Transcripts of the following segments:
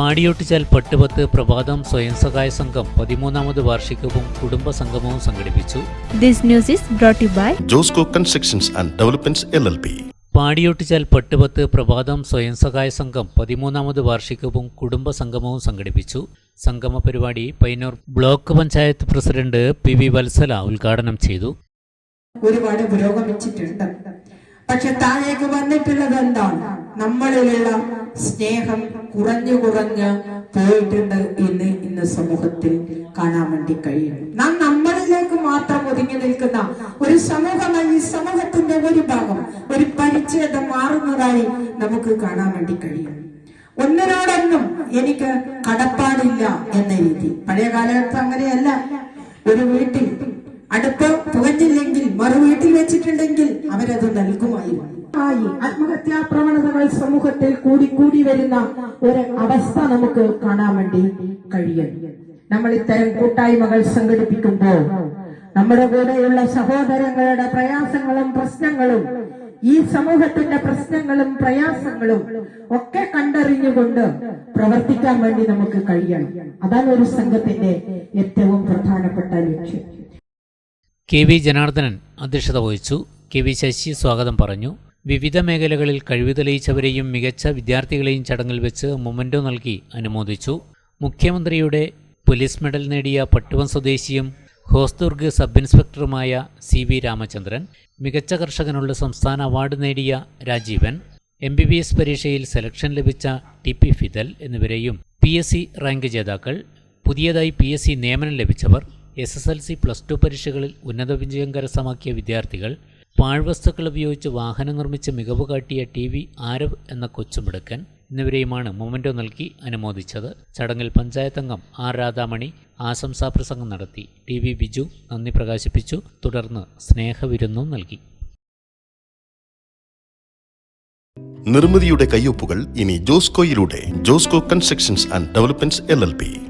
പാടിയൊട്ടിച്ചാൽ പട്ടുപത്ത് പ്രഭാതം സ്വയം സഹായ സംഘം പതിമൂന്നാമത് വാർഷികവും കുടുംബ സംഗമവും സംഘടിപ്പിച്ചു. This news is brought to you by Josco constructions and developments L L P Padiyottuchal പട്ടുപത്ത് പ്രഭാതം സ്വയം സഹായ സംഘം പതിമൂന്നാമത് വാർഷികവും കുടുംബ സംഗമവും സംഘടിപ്പിച്ചു. സംഗമ പരിപാടി Payyanur block panchayat president P V Vatsala ഉദ്ഘാടനം ചെയ്തു. ഒരുപാട് പുരോഗമിച്ചിട്ടുണ്ട്. പക്ഷെ താഴേക്ക് വന്നിട്ടുള്ളത് എന്താണ്? നമ്മളിലുള്ള സ്നേഹം കുറഞ്ഞു കുറഞ്ഞ് പോയിട്ടുണ്ട് എന്ന് ഇന്ന് സമൂഹത്തിൽ കാണാൻ വേണ്ടി കഴിയും. നാം നമ്മളിലേക്ക് മാത്രം ഒതുങ്ങി നിൽക്കുന്ന ഒരു സമൂഹമായി ഈ സമൂഹത്തിന്റെ ഒരു ഭാഗം ഒരു പരിച്ഛേദം മാറുന്നതായി നമുക്ക് കാണാൻ വേണ്ടി കഴിയും. ഒന്നിനോടൊന്നും എനിക്ക് കടപ്പാടില്ല എന്ന രീതി. പഴയ കാലഘട്ടം അങ്ങനെയല്ല. ഒരു വീട്ടിൽ അടുപ്പ് പുകഞ്ഞില്ലെങ്കിൽ മറു വീട്ടിൽ വെച്ചിട്ടുണ്ടെങ്കിൽ അവരത് നൽകുമായിരുന്നു. ആയി ആത്മഹത്യാ പ്രവണതകൾ സമൂഹത്തിൽ കൂടി വരുന്ന ഒരു അവസ്ഥ നമുക്ക് കാണാൻ വേണ്ടി കഴിയും. നമ്മൾ ഇത്തരം കൂട്ടായ്മകൾ സംഘടിപ്പിക്കുമ്പോൾ നമ്മുടെ കൂടെയുള്ള സഹോദരങ്ങളുടെ പ്രയാസങ്ങളും പ്രശ്നങ്ങളും ഈ സമൂഹത്തിന്റെ പ്രശ്നങ്ങളും പ്രയാസങ്ങളും ഒക്കെ കണ്ടറിഞ്ഞുകൊണ്ട് പ്രവർത്തിക്കാൻ വേണ്ടി നമുക്ക് കഴിയണം. അതാണ് ഒരു സംഘത്തിന്റെ ഏറ്റവും പ്രധാനപ്പെട്ട ലക്ഷ്യം. കെ വി ജനാർദ്ദനൻ അധ്യക്ഷത വഹിച്ചു. കെ വി ശശി സ്വാഗതം പറഞ്ഞു. വിവിധ മേഖലകളിൽ കഴിവ് തെളിയിച്ചവരെയും മികച്ച വിദ്യാർത്ഥികളെയും ചടങ്ങിൽ വെച്ച് മൊമന്റോ നൽകി അനുമോദിച്ചു. മുഖ്യമന്ത്രിയുടെ പോലീസ് മെഡൽ നേടിയ പട്ടുവൻ സ്വദേശിയും ഹോസ്ദുർഗ് സബ് ഇൻസ്പെക്ടറുമായ സി വി രാമചന്ദ്രൻ മികച്ച കർഷകനുള്ള സംസ്ഥാന അവാർഡ് നേടിയ Rajeevan M B B S പരീക്ഷയിൽ സെലക്ഷൻ ലഭിച്ച ടി പി ഫിദൽ എന്നിവരെയും പി എസ് സി റാങ്ക് ജേതാക്കൾ പുതിയതായി പി എസ് സി നിയമനം ലഭിച്ചവർ S S L C plus two പരീക്ഷകളിൽ ഉന്നത വിജയം കരസ്ഥമാക്കിയ വിദ്യാർത്ഥികൾ പാഴ്വസ്തുക്കൾ ഉപയോഗിച്ച് വാഹനം നിർമ്മിച്ച് മികവ് കാട്ടിയ ടി വി ആരവ് എന്ന കൊച്ചുമിടുക്കൻ എന്നിവരെയുമാണ് മൊമെന്റോ നൽകി അനുമോദിച്ചത്. ചടങ്ങിൽ പഞ്ചായത്ത് അംഗം ആർ രാധാമണി ആശംസാ പ്രസംഗം നടത്തി. ടി വി ബിജു നന്ദി പ്രകാശിപ്പിച്ചു. തുടർന്ന് സ്നേഹവിരുന്നും നൽകി. നിർമ്മിതിയുടെ കയ്യൊപ്പുകൾ ഇനി ജോസ്കോയിലൂടെ Josco constructions and developments L L P.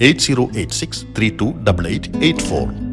8086